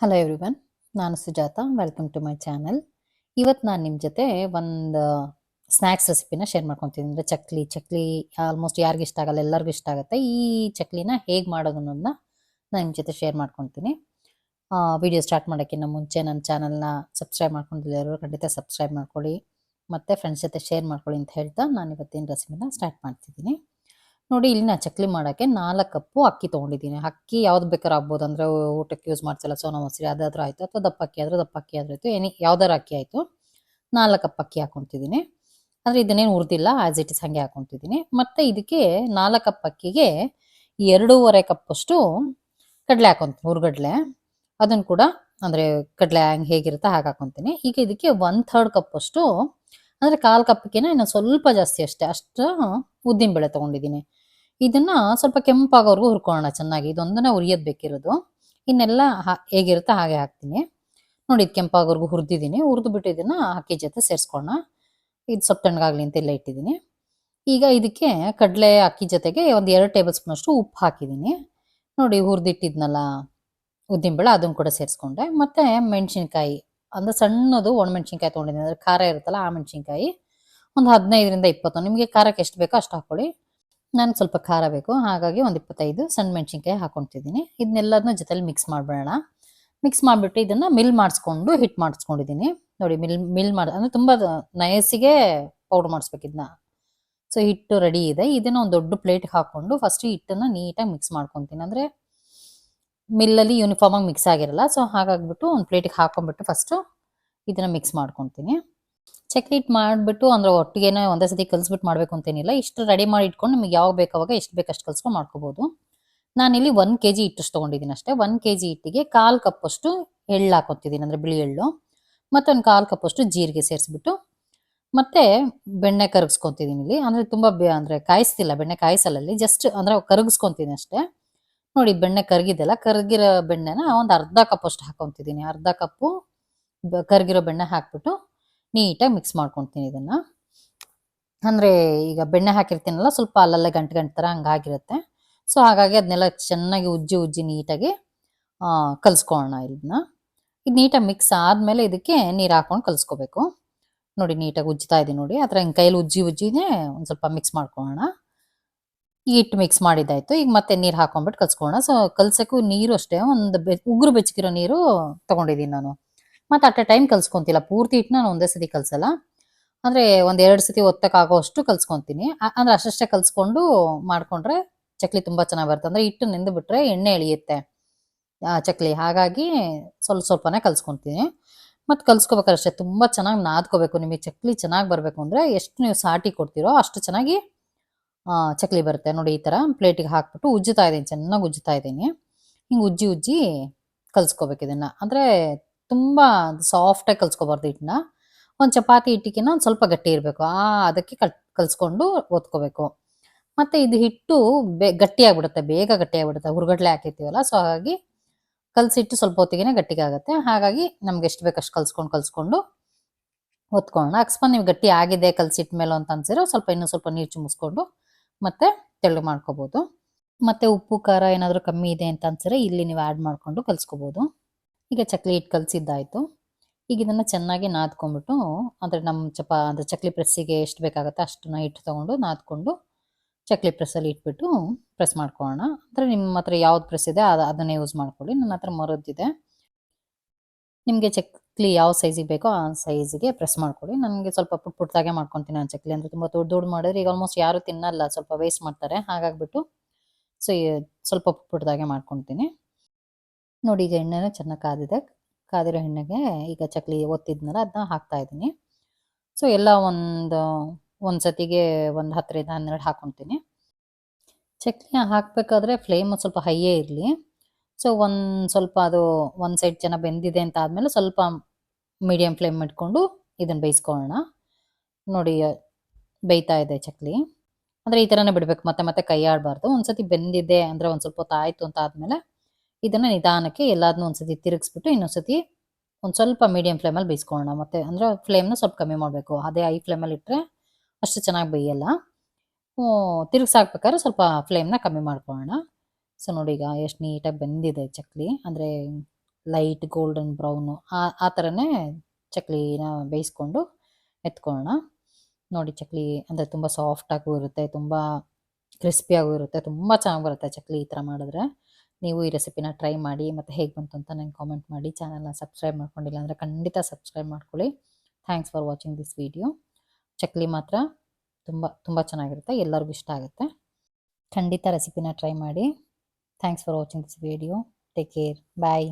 Hello everyone ನಾನು Sujata welcome to my channel ಇವತ್ತು ನಾನು ನಿಮ್ಮ ಜೊತೆ ಒಂದು ಸ್ನ್ಯಾಕ್ಸ್ ರೆಸಿಪಿನ ಶೇರ್ ಮಾಡ್ಕೊತೀನಿ. ಅಂದರೆ ಚಕ್ಲಿ ಚಕ್ಲಿ ಆಲ್ಮೋಸ್ಟ್ ಯಾರಿಗೂ ಇಷ್ಟ ಆಗಲ್ಲ, ಎಲ್ಲರಿಗೂ ಇಷ್ಟ ಆಗುತ್ತೆ. ಈ ಚಕ್ಲಿನ ಹೇಗೆ ಮಾಡೋದು ಅನ್ನೋದನ್ನ ನಾನು ನಿಮ್ಮ ಜೊತೆ ಶೇರ್ ಮಾಡ್ಕೊತೀನಿ. ವಿಡಿಯೋ ಸ್ಟಾರ್ಟ್ ಮಾಡೋಕ್ಕಿಂತ ಮುಂಚೆ ನನ್ನ ಚಾನಲ್ನ ಸಬ್ಸ್ಕ್ರೈಬ್ ಮಾಡ್ಕೊಂಡಿರೋರು ಖಂಡಿತ ಸಬ್ಸ್ಕ್ರೈಬ್ ಮಾಡ್ಕೊಳ್ಳಿ. ಮತ್ತು ಫ್ರೆಂಡ್ಸ್ ಜೊತೆ ಶೇರ್ ಮಾಡ್ಕೊಳ್ಳಿ ಅಂತ ಹೇಳ್ತಾ ನಾನು ಇವತ್ತಿನ ರೆಸಿಪಿನ ಸ್ಟಾರ್ಟ್ ಮಾಡ್ತಿದ್ದೀನಿ. ನೋಡಿ ಇಲ್ಲಿ ನಾನು ಚಕ್ಲಿ ಮಾಡೋಕ್ಕೆ ನಾಲ್ಕು ಕಪ್ಪು ಅಕ್ಕಿ ತೊಗೊಂಡಿದ್ದೀನಿ. ಅಕ್ಕಿ ಯಾವ್ದು ಬೇಕಾದ್ರೂ ಆಗ್ಬೋದು ಅಂದರೆ ಊಟಕ್ಕೆ ಯೂಸ್ ಮಾಡ್ಸಲ್ಲ. ಸೋನಾ ಮಸೂರಿ ಅದಾದ್ರೂ ಆಯಿತು. ಅಥವಾ ದಪ್ಪ ಅಕ್ಕಿ ಆದರೂ ದಪ್ಪ ಅಕ್ಕಿ ಆದರೆ ಆಯಿತು. ಎನಿ ಯಾವ್ದಾರು ಅಕ್ಕಿ ಆಯಿತು. ನಾಲ್ಕು ಕಪ್ ಅಕ್ಕಿ ಹಾಕೊತಿದ್ದೀನಿ ಅಂದರೆ ಇದನ್ನೇನು ಹುರಿದಿಲ್ಲ ಆ್ಯಸ್ ಇಟ್ ಇಸ್ ಹಾಗೆ ಹಾಕೊತಿದ್ದೀನಿ ಮತ್ತು ಇದಕ್ಕೆ ನಾಲ್ಕು ಕಪ್ ಅಕ್ಕಿಗೆ ಎರಡೂವರೆ ಕಪ್ಪಷ್ಟು ಕಡಲೆ ಹಾಕೊತೀನಿ. ಹುರ್ಗಡ್ಲೆ ಅದನ್ನು ಕೂಡ ಅಂದರೆ ಕಡಲೆ ಹಂಗೆ ಹೇಗಿರುತ್ತೆ ಹಾಗೆ ಹಾಕೊತೀನಿ. ಈಗ ಇದಕ್ಕೆ ಒನ್ ಥರ್ಡ್ ಕಪ್ಪಷ್ಟು ಅಂದರೆ ಕಾಲು ಕಪ್ಪಿಗೆನ ಇನ್ನು ಸ್ವಲ್ಪ ಜಾಸ್ತಿ ಅಷ್ಟೇ. ಅಷ್ಟು ಉದ್ದಿನ ಉದ್ದಿನಬೇಳೆ ತೊಗೊಂಡಿದ್ದೀನಿ. ಇದನ್ನ ಸ್ವಲ್ಪ ಕೆಂಪಾಗೋವರೆಗೂ ಹುರ್ಕೊಳ್ಳೋಣ ಚೆನ್ನಾಗಿ. ಇದೊಂದನ್ನ ಉರಿಯೋದು ಬೇಕಿರೋದು. ಇನ್ನೆಲ್ಲ ಹೇಗಿರುತ್ತೋ ಹಾಗೆ ಹಾಕ್ತೀನಿ. ನೋಡಿ, ಇದು ಕೆಂಪಾಗೋವರೆಗೂ ಹುರಿದಿದ್ದೀನಿ. ಹುರಿದು ಬಿಟ್ಟು ಇದನ್ನ ಅಕ್ಕಿ ಜೊತೆ ಸೇರಿಸ್ಕೊಳ್ಳೋಣ. ಇದು ಸ್ವಲ್ಪ ತಣ್ಣಗಾಗ್ಲಿ ಅಂತ ಇಲ್ಲ ಇಟ್ಟಿದ್ದೀನಿ. ಈಗ ಇದಕ್ಕೆ ಕಡಲೆ ಅಕ್ಕಿ ಜೊತೆಗೆ ಒಂದು ಎರಡು ಟೇಬಲ್ ಸ್ಪೂನ್ ಅಷ್ಟು ಉಪ್ಪು ಹಾಕಿದ್ದೀನಿ. ನೋಡಿ, ಹುರಿದಿಟ್ಟಿದ್ನಲ್ಲ ಉದ್ದಿನಬೇಳೆ, ಅದನ್ನು ಕೂಡ ಸೇರಿಸ್ಕೊಂಡೆ. ಮತ್ತೆ ಮೆಣಸಿನ್ಕಾಯಿ, ಅಂದರೆ ಸಣ್ಣದು ಒಣಮೆಣಸಿನ್ಕಾಯಿ ತೊಗೊಂಡಿದ್ದೀನಿ. ಅಂದರೆ ಖಾರ ಇರುತ್ತಲ್ಲ ಆ ಮೆಣಸಿನ್ಕಾಯಿ. ಒಂದು ಹದಿನೈದರಿಂದ ಇಪ್ಪತ್ತು. ನಿಮಗೆ ಖಾರಕ್ಕೆ ಎಷ್ಟು ಬೇಕೋ ಅಷ್ಟು ಹಾಕೊಳ್ಳಿ ನಾನು ಸ್ವಲ್ಪ ಖಾರ ಬೇಕು. ಹಾಗಾಗಿ ಒಂದು ಇಪ್ಪತ್ತೈದು ಸಣ್ಣ ಮೆಣಸಿನ್ಕಾಯಿ ಹಾಕೊತಿದ್ದೀನಿ ಇದನ್ನೆಲ್ಲದನ್ನ ಜೊತೆಲಿ ಮಿಕ್ಸ್ ಮಾಡಿಬಿಡೋಣ. ಮಿಕ್ಸ್ ಮಾಡಿಬಿಟ್ಟು ಇದನ್ನು ಮಿಲ್ ಮಾಡಿಸ್ಕೊಂಡು ಹಿಟ್ ಮಾಡಿಸ್ಕೊಂಡಿದ್ದೀನಿ. ನೋಡಿ ಮಿಲ್ ಮಿಲ್ ಮಾಡಿ, ಅಂದರೆ ತುಂಬ ನಯಸಿಗೆ ಪೌಡ್ರ್ ಮಾಡಿಸ್ಬೇಕು ಇದನ್ನ ಸೊ ಹಿಟ್ಟು ರೆಡಿ ಇದೆ. ಇದನ್ನು ಒಂದು ದೊಡ್ಡ ಪ್ಲೇಟ್ಗೆ ಹಾಕ್ಕೊಂಡು ಫಸ್ಟ್ ಹಿಟ್ಟನ್ನು ನೀಟಾಗಿ ಮಿಕ್ಸ್ ಮಾಡ್ಕೊತೀನಿ. ಅಂದರೆ ಮಿಲ್ಲಲ್ಲಿ ಯೂನಿಫಾರ್ಮಾಗಿ ಮಿಕ್ಸ್ ಆಗಿರಲ್ಲ. ಸೊ ಹಾಗಾಗ್ಬಿಟ್ಟು ಒಂದು ಪ್ಲೇಟಿಗೆ ಹಾಕೊಂಡ್ಬಿಟ್ಟು ಫಸ್ಟು ಇದನ್ನು ಮಿಕ್ಸ್ ಮಾಡ್ಕೊತೀನಿ. ಚಕ್ಲಿ ಇಟ್ ಮಾಡಿಬಿಟ್ಟು ಅಂದ್ರೆ ಒಟ್ಟಿಗೆನೇ ಒಂದೇ ಸತಿ ಕಲಿಸ್ಬಿಟ್ಟು ಮಾಡಬೇಕು ಅಂತೇನಿಲ್ಲ. ಇಷ್ಟು ರೆಡಿ ಮಾಡಿ ಇಟ್ಕೊಂಡು ನಿಮಗೆ ಯಾವಾಗ ಬೇಕು ಅವಾಗ ಎಷ್ಟು ಬೇಕು ಅಷ್ಟು ಕಲ್ಸ್ಕೊಂಡು ಮಾಡ್ಕೋಬೋದು. ನಾನಿಲ್ಲಿ ಒನ್ ಕೆ ಜಿ ಇಟ್ಟು ತೊಗೊಂಡಿದ್ದೀನಿ ಅಷ್ಟೇ. ಒನ್ ಕೆ ಜಿ ಹಿಟ್ಟಿಗೆ ಕಾಲು ಕಪ್ಪಷ್ಟು ಎಳ್ಳು ಹಾಕೊತಿದ್ದೀನಿ ಅಂದರೆ ಬಿಳಿ ಎಳ್ಳು. ಮತ್ತು ಒಂದು ಕಾಲು ಕಪ್ಪಷ್ಟು ಜೀರಿಗೆ ಸೇರಿಸ್ಬಿಟ್ಟು ಮತ್ತೆ ಬೆಣ್ಣೆ ಕರಗಿಸ್ಕೊತಿದ್ದೀನಿ ಇಲ್ಲಿ. ಅಂದರೆ ತುಂಬ ಬೆ ಅಂದರೆ ಕಾಯಿಸ್ತಿಲ್ಲ, ಬೆಣ್ಣೆ ಕಾಯಿಸಲ್ಲ ಇಲ್ಲಿ. ಜಸ್ಟ್ ಅಂದರೆ ಕರಗಿಸ್ಕೊತೀನಿ ಅಷ್ಟೇ. ನೋಡಿ, ಬೆಣ್ಣೆ ಕರಗಿದೆಲ್ಲ. ಕರಗಿರೋ ಬೆಣ್ಣೆನ ಒಂದು ಅರ್ಧ ಕಪ್ ಅಷ್ಟು ಹಾಕೊತಿದ್ದೀನಿ ಅರ್ಧ ಕಪ್ಪು ಕರಗಿರೋ ಬೆಣ್ಣೆ ಹಾಕ್ಬಿಟ್ಟು ನೀಟಾಗಿ ಮಿಕ್ಸ್ ಮಾಡ್ಕೊತೀನಿ ಇದನ್ನು. ಅಂದರೆ ಈಗ ಬೆಣ್ಣೆ ಹಾಕಿರ್ತೀನಲ್ಲ, ಸ್ವಲ್ಪ ಅಲ್ಲಲ್ಲೇ ಗಂಟು ಗಂಟು ಥರ ಹಂಗಾಗಿರುತ್ತೆ ಸೊ ಹಾಗಾಗಿ ಅದನ್ನೆಲ್ಲ ಚೆನ್ನಾಗಿ ಉಜ್ಜಿ ಉಜ್ಜಿ ನೀಟಾಗಿ ಕಲಿಸ್ಕೊಳ್ಳೋಣ ಇದನ್ನ ಇದು ನೀಟಾಗಿ ಮಿಕ್ಸ್ ಆದಮೇಲೆ ಇದಕ್ಕೆ ನೀರು ಹಾಕೊಂಡು ಕಲಿಸ್ಕೋಬೇಕು. ನೋಡಿ, ನೀಟಾಗಿ ಉಜ್ಜುತ್ತಾ ಇದ್ದೀನಿ ನೋಡಿ. ಆ ಥರ ಹಿಂಗೆ ಕೈಯಲ್ಲಿ ಉಜ್ಜಿ ಉಜ್ಜಿನೇ ಒಂದು ಸ್ವಲ್ಪ ಮಿಕ್ಸ್ ಮಾಡ್ಕೊಳ್ಳೋಣ ಹಿಟ್ಟು ಮಿಕ್ಸ್ ಮಾಡಿದ್ದಾಯಿತು. ಈಗ ಮತ್ತೆ ನೀರು ಹಾಕೊಂಡ್ಬಿಟ್ಟು ಕಲ್ಸ್ಕೊಳ್ಳೋಣ ಸೊ ಕಲ್ಸೋಕ್ಕೂ ನೀರು ಅಷ್ಟೇ. ಒಂದು ಬೆ, ಉಗುರು ಬೆಚ್ಚಗಿರೋ ನೀರು ತೊಗೊಂಡಿದ್ದೀನಿ ನಾನು. ಮತ್ತೆ ಅಟ್ ಎ ಟೈಮ್ ಕಲ್ಸ್ಕೊಂತಿಲ್ಲ. ಪೂರ್ತಿ ಹಿಟ್ಟು ನಾನು ಒಂದೇ ಸತಿ ಕಲ್ಸಲ್ಲ. ಅಂದರೆ ಒಂದು ಎರಡು ಸತಿ ಒತ್ತಕ್ಕಾಗೋ ಅಷ್ಟು ಕಲ್ಸ್ಕೊಂತೀನಿ ಅಂದರೆ ಅಷ್ಟಷ್ಟೇ ಕಲ್ಸ್ಕೊಂಡು ಮಾಡ್ಕೊಂಡ್ರೆ ಚಕ್ಲಿ ತುಂಬ ಚೆನ್ನಾಗಿ ಬರುತ್ತೆ. ಅಂದರೆ ಹಿಟ್ಟು ನೆಂದು ಬಿಟ್ರೆ ಎಣ್ಣೆ ಎಳಿಯುತ್ತೆ. ಚಕ್ಲಿ. ಹಾಗಾಗಿ ಸ್ವಲ್ಪ ಸ್ವಲ್ಪನೇ ಕಲ್ಸ್ಕೊಂತೀನಿ. ಮತ್ತು ಕಲ್ಸ್ಕೋಬೇಕಷ್ಟೇ ಅಷ್ಟೇ ತುಂಬ ಚೆನ್ನಾಗಿ ನಾದ್ಕೋಬೇಕು. ನಿಮಗೆ ಚಕ್ಲಿ ಚೆನ್ನಾಗಿ ಬರಬೇಕು ಅಂದರೆ ಎಷ್ಟು ನೀವು ಸಾಟಿ ಕೊಡ್ತೀರೋ ಅಷ್ಟು ಚೆನ್ನಾಗಿ ಚಕ್ಲಿ ಬರುತ್ತೆ. ನೋಡಿ ಈ ಥರ ಪ್ಲೇಟಿಗೆ ಹಾಕ್ಬಿಟ್ಟು ಉಜ್ಜುತ್ತಾ ಇದ್ದೀನಿ. ಚೆನ್ನಾಗಿ ಉಜ್ಜುತ್ತಾ ಇದ್ದೀನಿ. ಹಿಂಗೆ ಉಜ್ಜಿ ಉಜ್ಜಿ ಕಲ್ಸ್ಕೋಬೇಕು ಇದನ್ನು. ಅಂದರೆ ತುಂಬ ಸಾಫ್ಟಾಗಿ ಕಲ್ಸ್ಕೊಬಾರ್ದು ಹಿಟ್ಟನ್ನ. ಒಂದು ಚಪಾತಿ ಹಿಟ್ಟಿಗಿನ ಒಂದು ಸ್ವಲ್ಪ ಗಟ್ಟಿ ಇರಬೇಕು. ಆ, ಅದಕ್ಕೆ ಕಲ್, ಕಲ್ಸ್ಕೊಂಡು ಒತ್ಕೋಬೇಕು. ಮತ್ತು ಇದು ಹಿಟ್ಟು ಬೇ, ಗಟ್ಟಿಯಾಗ್ಬಿಡುತ್ತೆ. ಬೇಗ ಗಟ್ಟಿಯಾಗ್ಬಿಡುತ್ತೆ. ಹುರ್ಗಡ್ಲೆ ಹಾಕಿರ್ತೀವಲ್ಲ ಸೊ ಹಾಗಾಗಿ ಕಲಸಿಟ್ಟು ಸ್ವಲ್ಪ ಹೊತ್ತಿಗೆ ಗಟ್ಟಿಗೆ ಆಗುತ್ತೆ ಹಾಗಾಗಿ ನಮ್ಗೆ ಎಷ್ಟು ಬೇಕು ಅಷ್ಟು ಕಲ್ಸ್ಕೊಂಡು ಕಲ್ಸ್ಕೊಂಡು ಓದ್ಕೊಳ್ಳೋಣ ಅಕಸ್ಮಾತ್ ನೀವು ಗಟ್ಟಿ ಆಗಿದೆ ಕಲಸಿಟ್ಟ ಮೇಲೆ ಅಂತ ಅನ್ಸಿರೋ ಸ್ವಲ್ಪ ಇನ್ನೂ ಸ್ವಲ್ಪ ನೀರು ಚಿಮ್ಮಿಸ್ಕೊಂಡು ಮತ್ತೆ ತೆಳ್ಳು ಮಾಡ್ಕೋಬೋದು. ಮತ್ತೆ ಉಪ್ಪು, ಖಾರ ಏನಾದರೂ ಕಮ್ಮಿ ಇದೆ ಅಂತ ಅನ್ಸಿರೋ ಇಲ್ಲಿ ನೀವು ಆ್ಯಡ್ ಮಾಡಿಕೊಂಡು ಕಲ್ಸ್ಕೋಬೋದು. ಈಗ ಚಕ್ಲಿ ಹಿಟ್ಟು ಕಲಸಿದ್ದಾಯಿತು. ಈಗ ಇದನ್ನು ಚೆನ್ನಾಗಿ ನಾದ್ಕೊಂಡ್ಬಿಟ್ಟು ಅಂದರೆ ನಮ್ಮ ಚಪ ಅಂದರೆ ಚಕ್ಲಿ ಪ್ರೆಸ್ಸಿಗೆ ಎಷ್ಟು ಬೇಕಾಗುತ್ತೆ ಅಷ್ಟನ್ನ ಹಿಟ್ಟು ತೊಗೊಂಡು ನಾದ್ಕೊಂಡು ಚಕ್ಲಿ ಪ್ರೆಸ್ಸಲ್ಲಿ ಇಟ್ಬಿಟ್ಟು ಪ್ರೆಸ್ ಮಾಡ್ಕೊಳ್ಳೋಣ. ಅಂದರೆ ನಿಮ್ಮ ಹತ್ರ ಯಾವ್ದು ಪ್ರೆಸ್ ಇದೆ ಅದು ಅದನ್ನೇ ಯೂಸ್ ಮಾಡ್ಕೊಳ್ಳಿ. ನನ್ನ ಹತ್ರ ಮರದ್ದಿದೆ. ನಿಮಗೆ ಚಕ್ಲಿ ಯಾವ ಸೈಜಿಗೆ ಬೇಕೋ ಆ ಸೈಜಿಗೆ ಪ್ರೆಸ್ ಮಾಡ್ಕೊಳ್ಳಿ. ನನಗೆ ಸ್ವಲ್ಪ ಪುಟ್ ಪುಟ್ಟದಾಗೆ ಮಾಡ್ಕೊತೀನಿ ನಾನು ಚಕ್ಲಿ ಅಂದರೆ ತುಂಬ ದೊಡ್ಡ ದೊಡ್ಡ ಮಾಡಿದ್ರೆ ಈಗ ಆಲ್ಮೋಸ್ಟ್ ಯಾರು ತಿನ್ನಲ್ಲ ಸ್ವಲ್ಪ ವೇಸ್ಟ್ ಮಾಡ್ತಾರೆ. ಹಾಗಾಗ್ಬಿಟ್ಟು ಸೊ ಸ್ವಲ್ಪ ಪುಟ್ ಪುಟ್ಟದಾಗೆ ಮಾಡ್ಕೊತೀನಿ. ನೋಡಿ ಈಗ ಎಣ್ಣೆನ ಚೆನ್ನಾಗಿ ಕಾದಿದೆ. ಕಾದಿರೋ ಎಣ್ಣೆಗೆ ಈಗ ಚಕ್ಲಿ ಒತ್ತಿದ್ನಲ್ಲ ಅದನ್ನ ಹಾಕ್ತಾ ಇದ್ದೀನಿ. ಸೊ ಎಲ್ಲ ಒಂದು ಒಂದು ಸತಿಗೆ ಒಂದು ಹತ್ತರಿಂದ ಹನ್ನೆರಡು ಹಾಕ್ಕೊತೀನಿ ಚಕ್ಲಿ ಹಾಕಬೇಕಾದ್ರೆ ಫ್ಲೇಮ್ ಸ್ವಲ್ಪ ಹೈಯೇ ಇರಲಿ. ಸೊ ಒಂದು ಸ್ವಲ್ಪ ಅದು ಒಂದು ಸೈಡ್ ಚೆನ್ನಾಗಿ ಬೆಂದಿದೆ ಅಂತ ಆದಮೇಲೆ ಸ್ವಲ್ಪ ಮೀಡಿಯಮ್ ಫ್ಲೇಮ್ ಇಟ್ಕೊಂಡು ಇದನ್ನು ಬೇಯಿಸ್ಕೊಳ್ಳೋಣ. ನೋಡಿ, ಬೇಯ್ತಾ ಇದೆ ಚಕ್ಲಿ. ಅಂದರೆ ಈ ಥರನೇ ಬಿಡಬೇಕು. ಮತ್ತೆ ಮತ್ತೆ ಕೈ ಆಡಬಾರ್ದು. ಒಂದು ಸತಿ ಬೆಂದಿದೆ ಅಂದರೆ ಒಂದು ಸ್ವಲ್ಪ ಹೊತ್ತು ಆಯಿತು ಅಂತ ಆದಮೇಲೆ ಇದನ್ನು ನಿಧಾನಕ್ಕೆ ಎಲ್ಲಾದನ್ನೂ ಒಂದು ಸತಿ ತಿರುಗಿಸ್ಬಿಟ್ಟು ಇನ್ನೊಂದು ಸತಿ ಒಂದು ಸ್ವಲ್ಪ ಮೀಡಿಯಮ್ ಫ್ಲೇಮಲ್ಲಿ ಬೇಯಿಸ್ಕೊಳ್ಳೋಣ. ಮತ್ತೆ ಅಂದರೆ ಫ್ಲೇಮ್ನ ಸ್ವಲ್ಪ ಕಮ್ಮಿ ಮಾಡಬೇಕು. ಅದೇ ಐ ಫ್ಲೇಮಲ್ಲಿ ಇಟ್ಟರೆ ಅಷ್ಟು ಚೆನ್ನಾಗಿ ಬೇಯಲ್ಲ. ತಿರುಗಿಸಾಕ್ಬೇಕಾದ್ರೆ ಸ್ವಲ್ಪ ಫ್ಲೇಮ್ನ ಕಮ್ಮಿ ಮಾಡ್ಕೊಳ್ಳೋಣ. ಸೊ ನೋಡಿ ಈಗ ಎಷ್ಟು ನೀಟಾಗಿ ಬೆಂದಿದೆ ಚಕ್ಲಿ. ಅಂದರೆ ಲೈಟ್ ಗೋಲ್ಡನ್ ಬ್ರೌನು ಆ ಆ ಥರನೇ ಚಕ್ಲಿನ ಬೇಯಿಸ್ಕೊಂಡು ಎತ್ಕೊಳ್ಳೋಣ. ನೋಡಿ ಚಕ್ಲಿ ಅಂದರೆ ತುಂಬ ಸಾಫ್ಟಾಗೂ ಇರುತ್ತೆ, ತುಂಬ ಕ್ರಿಸ್ಪಿಯಾಗೂ ಇರುತ್ತೆ, ತುಂಬ ಚೆನ್ನಾಗಿ ಬರುತ್ತೆ ಚಕ್ಲಿ ಈ ಥರ ಮಾಡಿದ್ರೆ. ನೀವು ಈ ರೆಸಿಪಿನ ಟ್ರೈ ಮಾಡಿ ಮತ್ತು ಹೇಗೆ ಬಂತು ಅಂತ ನಂಗೆ ಕಾಮೆಂಟ್ ಮಾಡಿ. ಚಾನಲ್ನ ಸಬ್ಸ್ಕ್ರೈಬ್ ಮಾಡ್ಕೊಂಡಿಲ್ಲ ಅಂದರೆ ಖಂಡಿತ ಸಬ್ಸ್ಕ್ರೈಬ್ ಮಾಡ್ಕೊಳ್ಳಿ. Thanks for watching this video chakli ಮಾತ್ರ ತುಂಬ ತುಂಬ ಚೆನ್ನಾಗಿರುತ್ತೆ, ಎಲ್ಲರಿಗೂ ಇಷ್ಟ ಆಗುತ್ತೆ. ಖಂಡಿತ ರೆಸಿಪಿನ ಟ್ರೈ ಮಾಡಿ. Thanks for watching this video take care bye